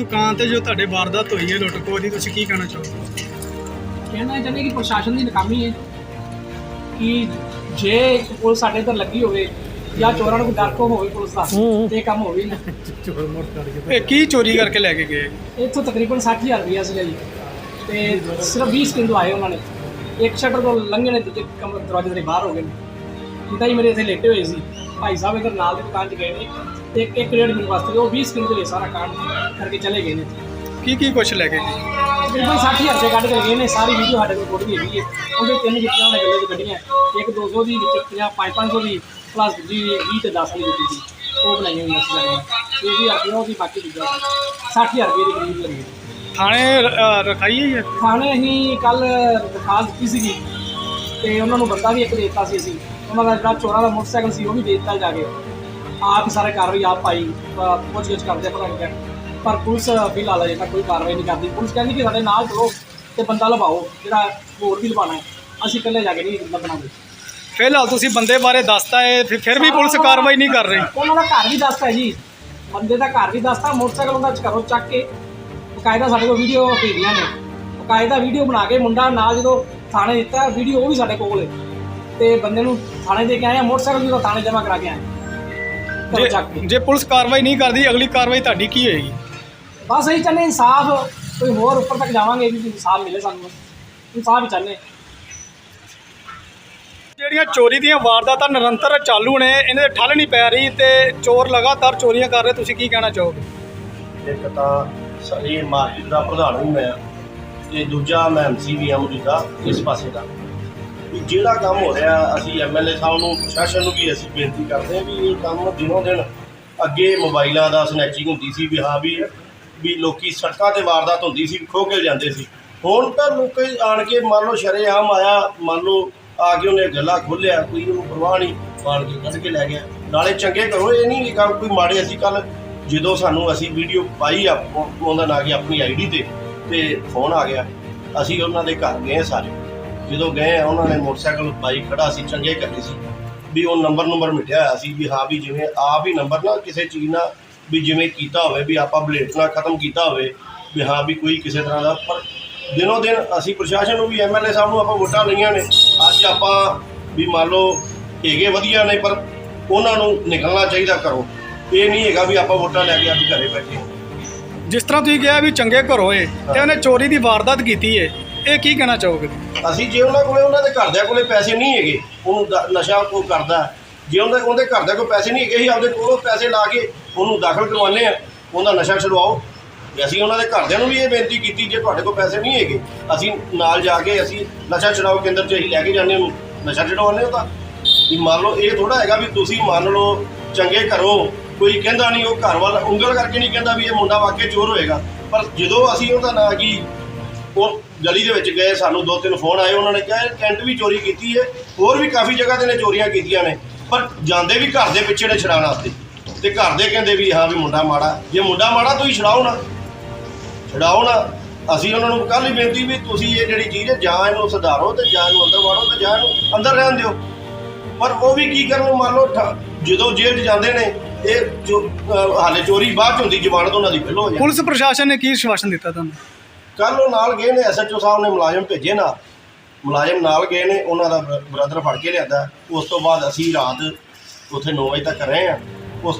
ਦੁਕਾਨ ਤੇ ਜੋ ਤੁਹਾਡੇ ਵਾਰਦਾਤ ਹੋਈ ਹੈ ਲੁੱਟ ਖੋਹ ਦੀ ਤੁਸੀਂ ਕੀ ਕਹਿਣਾ ਚਾਹੋਗੇ? ਕਹਿਣਾ ਇਹ ਚਾਹੁੰਦੇ ਕਿ ਪ੍ਰਸ਼ਾਸਨ ਦੀ ਨਾਕਾਮੀ ਹੈ ਕਿ ਜੇ ਪੁਲਿਸ ਸਾਡੇ ਤੇ ਲੱਗੀ ਹੋਵੇ ਜਾਂ ਚੋਰਾਂ ਨੂੰ ਕੋਈ ਡਰ ਕੋ ਹੋਵੇ ਪੁਲਿਸ ਦਾ ਤੇ ਇਹ ਕੰਮ ਹੋਵੇ ਨਾ। ਇਹ ਕੀ ਚੋਰੀ ਕਰਕੇ ਲੈ ਕੇ ਗਏ? ਇੱਥੋਂ ਤਕਰੀਬਨ 60000 ਰੁਪਇਆ ਸੀਗਾ ਜੀ। ਤੇ ਸਿਰਫ 20 ਸਕਿੰਟ ਆਏ ਉਹਨਾਂ ਨੇ। ਇੱਕ ਸ਼ਟਰ ਤੋਂ ਲੰਘੇ ਨੇ ਦੂਜੇ ਕਮਰੇ ਦਰਵਾਜ਼ੇ ਦੇ ਬਾਹਰ ਹੋ ਗਏ ਨੇ। ਜਿੱਦਾਂ ਹੀ ਮੇਰੇ ਇੱਥੇ ਲੇਟੇ ਹੋਏ ਸੀ ਭਾਈ ਸਾਹਿਬ ਇਧਰ ਨਾਲ ਦੀ ਦੁਕਾਨ 'ਚ ਗਏ ਨੇ ਤੇ ਇੱਕ ਇੱਕ ਡੇਢ ਮਿੰਟ ਵਾਸਤੇ ਉਹ 20 ਸਕਿੰਟ ਦੇ ਲਈ ਸਾਰਾ ਕਾਂਡ ਕਰਕੇ ਚਲੇ ਗਏ ਨੇ। ਕੀ ਕੀ ਕੁਛ ਲੈ ਕੇ ਗਏ ਤਕਰੀਬਨ 60000 ਰੁਪਏ ਕੱਢ ਕੇ ਗਏ ਨੇ। ਸਾਰੀ ਵੀਡੀਓ ਸਾਡੇ ਕੋਲ ਫੋਟੋ ਹੈਗੀ ਹੈ। ਉਹਦੇ ਤਿੰਨ ਜੁੱਤੀਆਂ ਉਹਨੇ ਗੱਲੇ 'ਚ ਕੱਢੀਆਂ। ਇੱਕ 200 ਦੀ ਵਿੱਚ 50 500 ਦੀ ਪਲੱਸ ਜੀ 20 ਤੇ 10 ਵਾਲੀ ਜੁੱਤੀ ਸੀ ਉਹ ਬਣਾਈਆਂ ਹੋਈਆਂ ਸੀ ਸਾਡੇ ਇਹ ਵੀ ਆਪਣੀ ਉਹਦੀ ਬਾਕੀ ਚੀਜ਼ਾਂ 60000 ਰੁਪਏ ਦੇ ਕਰੀਬ ਲੱਗੀ ਥਾਣੇ ਅ, ਰਖਾਈ ਹੈ ਥਾਣੇ ਅਸੀਂ ਕੱਲ ਦਿਖਾ ਦਿੱਤੀ ਸੀਗੀ। ਤੇ ਉਹਨਾਂ ਨੂੰ ਬੰਦਾ ਵੀ ਇੱਕ ਦੇ ਦਿੱਤਾ ਸੀ ਅਸੀਂ। ਉਹਨਾਂ ਦਾ ਜਿਹੜਾ ਚੋਰਾਂ ਦਾ ਮੋਟਰਸਾਈਕਲ ਸੀ ਉਹ ਵੀ ਦੇ ਦਿੱਤਾ ਜਾ ਕੇ ਆਪ ਹੀ ਸਾਰੇ ਕਾਰਵਾਈ ਆਪ ਪਾਈ ਪੁੱਛ ਗਿੱਛ ਕਰਦੇ ਪਤਾ ਨਹੀਂ। ਪਰ ਪੁਲਿਸ ਫਿਲਹਾਲ ਅਜੇ ਤੱਕ ਕੋਈ ਕਾਰਵਾਈ ਨਹੀਂ ਕਰਦੀ। ਪੁਲਿਸ ਕਹਿੰਦੀ ਕਿ ਸਾਡੇ ਨਾਲ ਚਲੋ ਤੇ ਬੰਦਾ ਲਵਾਓ ਜਿਹੜਾ ਹੋਰ ਵੀ ਲਵਾਣਾ ਅਸੀਂ ਇਕੱਲੇ ਜਾ ਕੇ ਨਹੀਂ ਕੋਈ ਫਿਲਹਾਲ ਤੁਸੀਂ ਬੰਦੇ ਬਾਰੇ ਦੱਸਤਾ ਹੈ ਫਿਰ- ਵੀ ਪੁਲਿਸ ਕਾਰਵਾਈ ਨਹੀਂ ਕਰ ਰਹੀ। ਉਹਨਾਂ ਦਾ ਘਰ ਵੀ ਦੱਸਦਾ ਹੈ ਜੀ। ਬੰਦੇ ਦਾ ਘਰ ਵੀ ਦੱਸਦਾ ਮੋਟਰਸਾਈਕਲ ਉਹਦਾ ਘਰੋਂ ਚੱਕ ਕੇ ਬਕਾਇਦਾ ਸਾਡੇ ਕੋਲ ਵੀਡੀਓ ਭੇਜੀਆਂ ਨੇ। ਬਕਾਇਦਾ ਵੀਡੀਓ ਬਣਾ ਕੇ ਮੁੰਡਾ ਨਾਲ ਜਦੋਂ ਥਾਣੇ ਦਿੱਤਾ ਵੀਡੀਓ ਉਹ ਵੀ ਸਾਡੇ ਕੋਲ ਹੈ। ਤੇ ਬੰਦੇ ਨੂੰ ਥਾਣੇ ਦੇ ਕੇ ਆਏ ਆ ਮੋਟਰਸਾਈਕਲ ਵੀ ਉਹ ਥਾਣੇ ਜਮ੍ਹਾਂ ਕਰਾ ਕੇ ਆਏ ਘਰੋਂ ਚੱਕ ਕੇ। ਜੇ ਜੇ ਪੁਲਿਸ ਕਾਰਵਾਈ ਨਹੀਂ ਕਰਦੀ ਅਗਲੀ ਕਾਰਵਾਈ ਤੁਹਾਡੀ ਕੀ ਹੋਏਗੀ? ਬਸ ਅਸੀਂ ਚਾਹੁੰਦੇ ਇਨਸਾਫ ਕੋਈ ਹੋਰ ਉੱਪਰ ਤੱਕ ਜਾਵਾਂਗੇ ਵੀ ਇਨਸਾਫ ਮਿਲੇ ਸਾਨੂੰ। ਇਨਸਾਫ ਹੀ ਚਾਹੁੰਦੇ ਜਿਹੜੀਆਂ ਚੋਰੀ ਦੀਆਂ ਵਾਰਦਾਤਾਂ ਨਿਰੰਤਰ ਚਾਲੂ ਨੇ ਇਹਨਾਂ ਦੇ ਠੱਲ ਨਹੀਂ ਪੈ ਰਹੀ ਤੇ ਚੋਰ ਲਗਾਤਾਰ ਚੋਰੀਆਂ ਕਰ ਰਹੇ ਤੁਸੀਂ ਕੀ ਕਹਿਣਾ ਚਾਹੋਗੇ? ਇੱਕ ਤਾਂ ਸਾਡੀ ਮਾਰਕੀਟ ਦਾ ਪ੍ਰਧਾਨ ਵੀ ਮੈਂ ਤੇ ਦੂਜਾ ਮੈਂ ਐਮਸੀ ਵੀ ਆ ਮੌਜੂਦਾ ਇਸ ਪਾਸੇ ਦਾ। ਵੀ ਜਿਹੜਾ ਕੰਮ ਹੋ ਰਿਹਾ, ਅਸੀਂ ਐਮਐਲਏ ਸਾਹਿਬ ਨੂੰ, ਪ੍ਰਸ਼ਾਸਨ ਨੂੰ ਵੀ ਅਸੀਂ ਬੇਨਤੀ ਕਰਦੇ ਹਾਂ ਵੀ ਇਹ ਕੰਮ ਦਿਨੋਂ ਦਿਨ ਅੱਗੇ ਮੋਬਾਈਲਾਂ ਦਾ ਸਨੈਚਿੰਗ ਹੁੰਦੀ ਸੀ ਵੀ ਹਾਂ ਵੀ ਵੀ ਲੋਕੀ ਸੜਕਾਂ ਤੇ ਵਾਰਦਾਤ ਹੁੰਦੀ ਸੀ ਖੋ ਕੇ ਜਾਂਦੇ ਸੀ। ਹੁਣ ਤਾਂ ਲੋਕ ਆਣ ਕੇ ਮੰਨ ਲਓ ਸ਼ਰੇਆਮ ਆਇਆ, ਮੰਨ ਲਓ ਆ ਕੇ ਉਹਨੇ ਗੱਲਾ ਖੋਲਿਆ ਕੋਈ ਉਹਨੂੰ ਪਰਵਾਹ ਨਹੀਂ, ਮਾਰ ਕੇ ਕੱਢ ਕੇ ਲੈ ਗਿਆ। ਨਾਲੇ ਚੰਗੇ ਕਰੋ, ਇਹ ਨਹੀਂ ਕਿ ਗੱਲ ਕੋਈ ਮਾੜੇ, ਅਸੀਂ ਕੱਲ ਜਦੋਂ ਸਾਨੂੰ ਅਸੀਂ ਵੀਡੀਓ ਪਾਈ ਆ, ਉਹ- ਉਹਦਾ ਨਾਂ ਕਿ ਆਪਣੀ ਆਈਡੀ ਤੇ ਤੇ ਫੋਨ ਆ ਗਿਆ। ਅਸੀਂ ਉਹਨਾਂ ਦੇ ਘਰ ਗਏ ਸਾਰੇ। ਜਦੋਂ ਗਏ ਉਹਨਾਂ ਨੇ ਮੋਟਰਸਾਈਕਲ ਬਾਈਕ ਖੜਾ ਸੀ ਚੰਗੇ ਕਰੇ ਸੀ। ਵੀ ਉਹ ਨੰਬਰ ਨੰਬਰ ਮਿਟਿਆ ਹੋਇਆ ਸੀ ਵੀ ਹਾਂ ਵੀ ਜਿਵੇਂ ਆਪ ਹੀ ਨੰਬਰ ਨਾ ਕਿਸੇ ਚੀਜ਼ ਨਾਲ ਵੀ ਜਿਵੇਂ ਕੀਤਾ ਹੋਵੇ ਵੀ ਆਪਾਂ ਬਲੇਟ ਨਾਲ ਖਤਮ ਕੀਤਾ ਹੋਵੇ ਵੀ ਹਾਂ ਵੀ ਕੋਈ ਕਿਸੇ ਤਰ੍ਹਾਂ ਦਾ ਪਰ ਦਿਨੋਂ ਦਿਨ ਅਸੀਂ ਪ੍ਰਸ਼ਾਸਨ ਨੂੰ ਵੀ ਐਮਐਲਏ ਸਾਹਿਬ ਨੂੰ ਆਪਾਂ ਵੋਟਾਂ ਲਈਆਂ ਨੇ। ਅੱਜ ਆਪਾਂ ਵੀ ਮੰਨ ਲਓ ਹੈਗੇ ਵਧੀਆ ਨੇ ਪਰ ਉਹਨਾਂ ਨੂੰ ਨਿਕਲਣਾ ਚਾਹੀਦਾ ਕਰੋ ਇਹ ਨਹੀਂ ਹੈਗਾ ਵੀ ਆਪਾਂ ਵੋਟਾਂ ਲੈ ਕੇ ਅੱਜ ਘਰੇ ਬੈਠੇ। ਜਿਸ ਤਰ੍ਹਾਂ ਤੁਸੀਂ ਕਿਹਾ ਵੀ ਚੰਗੇ ਘਰ ਹੋਏ ਤੇ ਉਹਨੇ ਚੋਰੀ ਦੀ ਵਾਰਦਾਤ ਕੀਤੀ ਹੈ ਇਹ ਕੀ ਕਹਿਣਾ ਚਾਹੋਗੇ? ਅਸੀਂ ਜੇ ਉਹਨਾਂ ਕੋਲੇ, ਉਹਨਾਂ ਦੇ ਘਰਦਿਆਂ ਕੋਲੇ ਪੈਸੇ ਨਹੀਂ ਹੈਗੇ, ਉਹਨੂੰ ਦ- ਨਸ਼ਾ ਕੋ ਕਰਦਾ ਹੈ। ਜੇ ਉਹਦੇ ਉਹਦੇ ਘਰਦਿਆਂ ਕੋਲ ਪੈਸੇ ਨਹੀਂ ਹੈਗੇ, ਅਸੀਂ ਆਪਦੇ ਕੋਲੋਂ ਪੈਸੇ ਲਾ ਕੇ ਉਹਨੂੰ ਦਾਖਲ ਕਰਵਾਉਂਦੇ ਆ ਉਹਦਾ ਨਸ਼ਾ ਛਡਵਾਓ। ਤੇ ਅਸੀਂ ਉਹਨਾਂ ਦੇ ਘਰਦਿਆਂ ਨੂੰ ਵੀ ਇਹ ਬੇਨਤੀ ਕੀਤੀ, ਜੇ ਤੁਹਾਡੇ ਕੋਲ ਪੈਸੇ ਨਹੀਂ ਹੈਗੇ, ਅਸੀਂ ਨਾਲ ਜਾ ਕੇ ਅਸੀਂ ਨਸ਼ਾ ਛਡਾਓ ਕੇਂਦਰ 'ਚ ਅਸੀਂ ਲੈ ਕੇ ਜਾਂਦੇ ਉਹਨੂੰ। ਨਸ਼ਾ ਛਡਵਾਉਂਦੇ ਉਹਦਾ ਵੀ ਮੰਨ ਲਓ, ਇਹ ਥੋੜਾ ਹੈਗਾ ਵੀ ਤੁਸੀਂ ਮੰਨ ਲਓ, ਚੰਗੇ ਘਰੋਂ ਕੋਈ ਕਹਿੰਦਾ ਨਹੀਂ, ਉਹ ਘਰ ਵਾਲਾ ਉਂਗਲ ਕਰਕੇ ਨਹੀਂ ਕਹਿੰਦਾ ਵੀ ਇਹ ਮੁੰਡਾ ਵਾਕਿਆ ਚੋਰ ਹੋਏਗਾ। ਪਰ ਜਦੋਂ ਅਸੀਂ ਉਹਦਾ ਨਾਂ ਕੀ ਉਹ ਗਲੀ ਦੇ ਵਿੱਚ ਗਏ, ਸਾਨੂੰ ਦੋ ਤਿੰਨ ਫੋਨ ਆਏ, ਉਹਨਾਂ ਨੇ ਕਿਹਾ, ਇਹ ਟੈਂਟ ਵੀ ਚੋਰੀ ਕੀਤੀ ਹੈ ਹੋਰ ਵੀ ਕਾਫੀ ਜਗ੍ਹਾ ਤੇ ਨੇ ਚੋਰੀਆਂ ਕੀਤੀਆਂ ਨੇ। ਪਰ ਜਾਂਦੇ ਵੀ ਘਰ ਦੇ ਪਿੱਛੇ ਨੇ ਛਡਾਉਣ ਵਾਸਤੇ। ਤੇ ਘਰ ਦੇ ਕਹਿੰਦੇ ਵੀ, ਹਾਂ ਵੀ ਮੁੰਡਾ ਮਾੜਾ, ਜੇ ਮੁੰਡਾ ਮਾੜਾ ਤੁਸੀਂ ਛਡਾਓ ਨਾ। ਛਡਾਓ ਨਾ। ਅਸੀਂ ਉਹਨਾਂ ਨੂੰ ਕੱਲ੍ਹ ਹੀ ਬੇਨਤੀ ਵੀ ਤੁਸੀਂ ਇਹ ਜਿਹੜੀ ਚੀਜ਼ ਹੈ, ਜਾਂ ਇਹਨੂੰ ਸੁਧਾਰੋ ਤੇ ਜਾਂ ਇਹਨੂੰ ਅੰਦਰ ਵਾੜੋ ਤੇ ਜਾਂ ਇਹਨੂੰ ਅੰਦਰ ਰਹਿਣ ਦਿਓ। ਪਰ ਉਹ ਵੀ ਕੀ ਕਰਨ ਮੰਨ ਲਓ ਜਦੋਂ ਜੇਲ੍ਹ 'ਚ ਜਾਂਦੇ ਨੇ, ਇਹ ਜੋ ਹਾਲੇ ਚੋਰੀ ਬਾਅਦ 'ਚ ਹੁੰਦੀ ਜ਼ਮਾਨਤ ਉਹਨਾਂ ਦੀ ਪਹਿਲਾਂ ਹੋ ਜਾਂਦੀ। ਪੁਲਿਸ ਪ੍ਰਸ਼ਾਸਨ ਨੇ ਕੀ ਆਸ਼ਵਾਸਨ ਦਿੱਤਾ ਤੁਹਾਨੂੰ? ਕੱਲ ਉਹ ਨਾਲ ਗਏ ਨੇ ਐਸਐਚਓ ਸਾਹਿਬ ਨੇ ਮੁਲਾਜ਼ਮ ਭੇਜੇ ਨਾਲ। ਮੁਲਾਜ਼ਮ ਨਾਲ ਗਏ ਨੇ, ਉਹਨਾਂ ਦਾ ਬ੍ਰਦਰ ਫੜ ਕੇ ਲਿਆਂਦਾ। ਉਸ ਤੋਂ ਬਾਅਦ ਅਸੀਂ ਰਾਤ ਉੱਥੇ 9 ਵਜੇ ਤੱਕ ਰਹੇ ਆ